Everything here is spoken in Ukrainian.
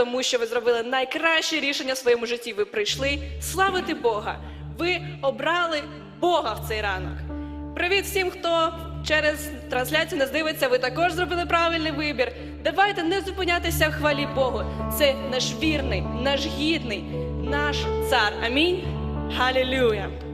тому що ви зробили найкраще рішення в своєму житті. Ви прийшли славити Бога. Ви обрали Бога в цей ранок. Привіт всім, хто через трансляцію нас дивиться. Ви також зробили правильний вибір. Давайте не зупинятися в хвалі Богу. Це наш вірний, наш гідний, наш цар. Амінь. Халілюя.